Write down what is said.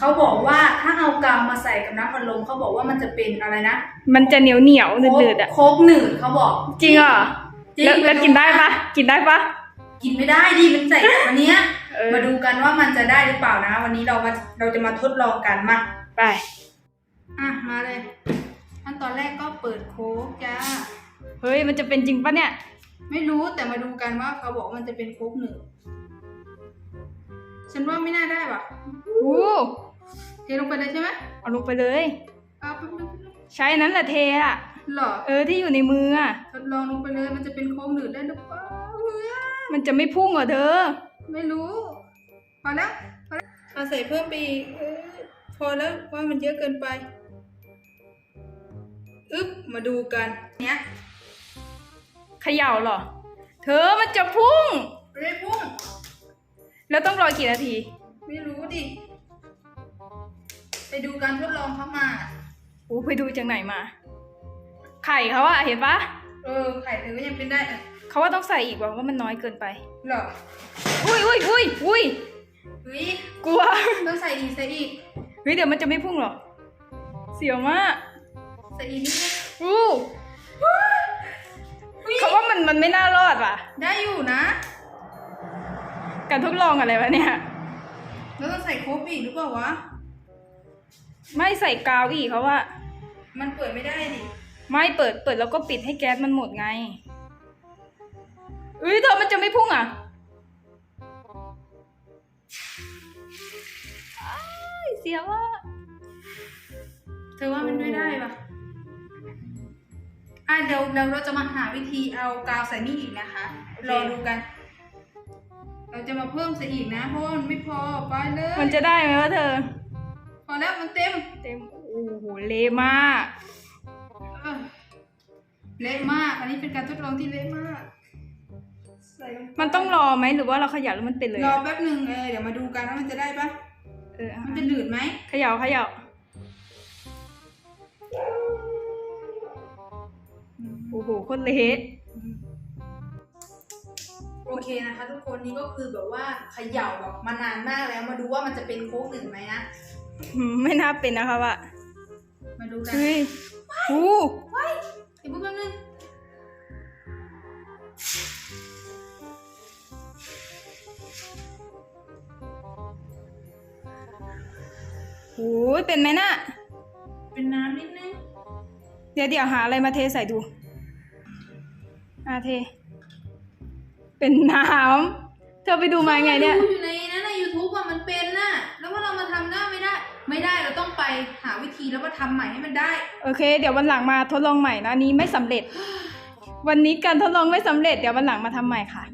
เขาบอกว่าถ้าเอากาวมาใส่กับน้ำพัดลมเขาบอกว่ามันจะเป็นอะไรนะมันจะเหนียวเหนียวๆหนืดๆอะโคกหนืดเขาบอกจริงเหรอจริงแล้วแล้วกินได้ปะกินได้ปะกินไม่ได้ดิมันใส่อันเนี้ยเออมาดูกันว่ามันจะได้หรือเปล่านะ วันนี้เรามาเราจะมาทดลองกันมาไปอะมาเลยขั้นตอนแรกก็เปิดโค้กจ้าเฮ้ยมันจะเป็นจริงปะเนี่ย ไม่รู้แต่มาดูกันว่าเขาบอกว่ามันจะเป็นโค้กหนืดฉันว่าไม่น่าได้ว่ะโอ้เท ลงไปเลยใช่ไหมเอาลงไปเลย เอาไปเลยใช้นั้นแหละเทอะหรอเออที่อยู่ในมืออะทดลองลงไปเลยมันจะเป็นโค้งหนืดได้หรือเปล่ามันจะไม่พุ่งเหรอเธอ ไม่รู้พอแล้วพอแล้วเอาใส่เพิ่มไปอีกเออพอแล้วว่ามันเยอะเกินไปอึ๊บมาดูกันเนี้ยเขย่าเหรอ เธอมันจะพุ่งเรียกพุ่ง แล้วต้องรอกี่นาที ไม่รู้ดิ ไปดูการทดลองเขามา โอ้ไปดูจากไหนมา ไข่เขาอะเห็นปะเออ ไข่เธอก็ยังเป็นได้อะเขาว่าต้องใส่อีกว่าว่ามันน้อยเกินไป หรอ อุ้ยอุ้ยอุ้ยอุ้ยเฮ้ยกลัว ต้องใส่อีกใส่อีกเฮ้ยเดี๋ยวมันจะไม่พุ่งหรอเสียวมาก ใส่อีกนิดนึงอู้อุ๊ยเขาว่ามันมันไม่น่ารอดว่ะ ได้อยู่นะ การทดลองอะไรวะเนี่ย แล้วต้องใส่โค้กอีกหรือเปล่าวะ ไม่ใส่กาวอีกเขาว่า มันเปิดไม่ได้ดิ ไม่เปิดเปิดแล้วก็ปิดให้แก๊สมันหมดไงเอ้ยเธอมันจะไม่พุ่งอะอ้ายเสียวอะเธอว่ามันไม่ได้ปะอะเดี๋ยวเราเราจะมาหาวิธีเอากาวใส่นี่อีกนะคะรอดูกัน เราจะมาเพิ่มใส่อีกนะเพราะว่ามันไม่พอไปเลย มันจะได้ไหมวะเธอพ อแล้วมันเต็ม เต็ม โอ้โห เละมาก เออเละมาก อันนี้เป็นการทดลองที่เละมาก ใส่ลงไปมันต้องรอไหมหรือว่าเราขยับแล้วมันเป็นเลยรออะแป๊บหนึ่งเออเดี๋ยวมาดูกันว่ามันจะได้ปะเออมันจะหนืดไหมเขย่าเขย่าโอ้โหโคนเละโอเคนะคะทุกคนนี่ก็คือแบบว่าเขย่าแบบมานานมากแล้วมาดูว่ามันจะเป็นโค้กหนึ่งไหมนะอืม ไม่น่าเป็นนะคะว่ะมาดูกันเฮ้ยโอ้เฮ้ยเดี๋ยวพูดแป๊บนึงโหเป็นไหมน่ะ เป็นน้ำนิดนึง เดี๋ยวเดี๋ยวหาอะไรมาเทใส่ดูอาเท เป็นน้ำ เธอไปดูมาไงเนี่ยดูอยู่ในนั้นใน YouTube อะมันเป็นน่ะ แล้วว่าเรามา หาวิธีแล้วมาทำใหม่ให้มันได้ โอเค เดี๋ยววันหลังมาทดลองใหม่นะอันนี้ไม่สำเร็จ วันนี้การทดลองไม่สำเร็จเดี๋ยววันหลังมาทำใหม่ค่ะ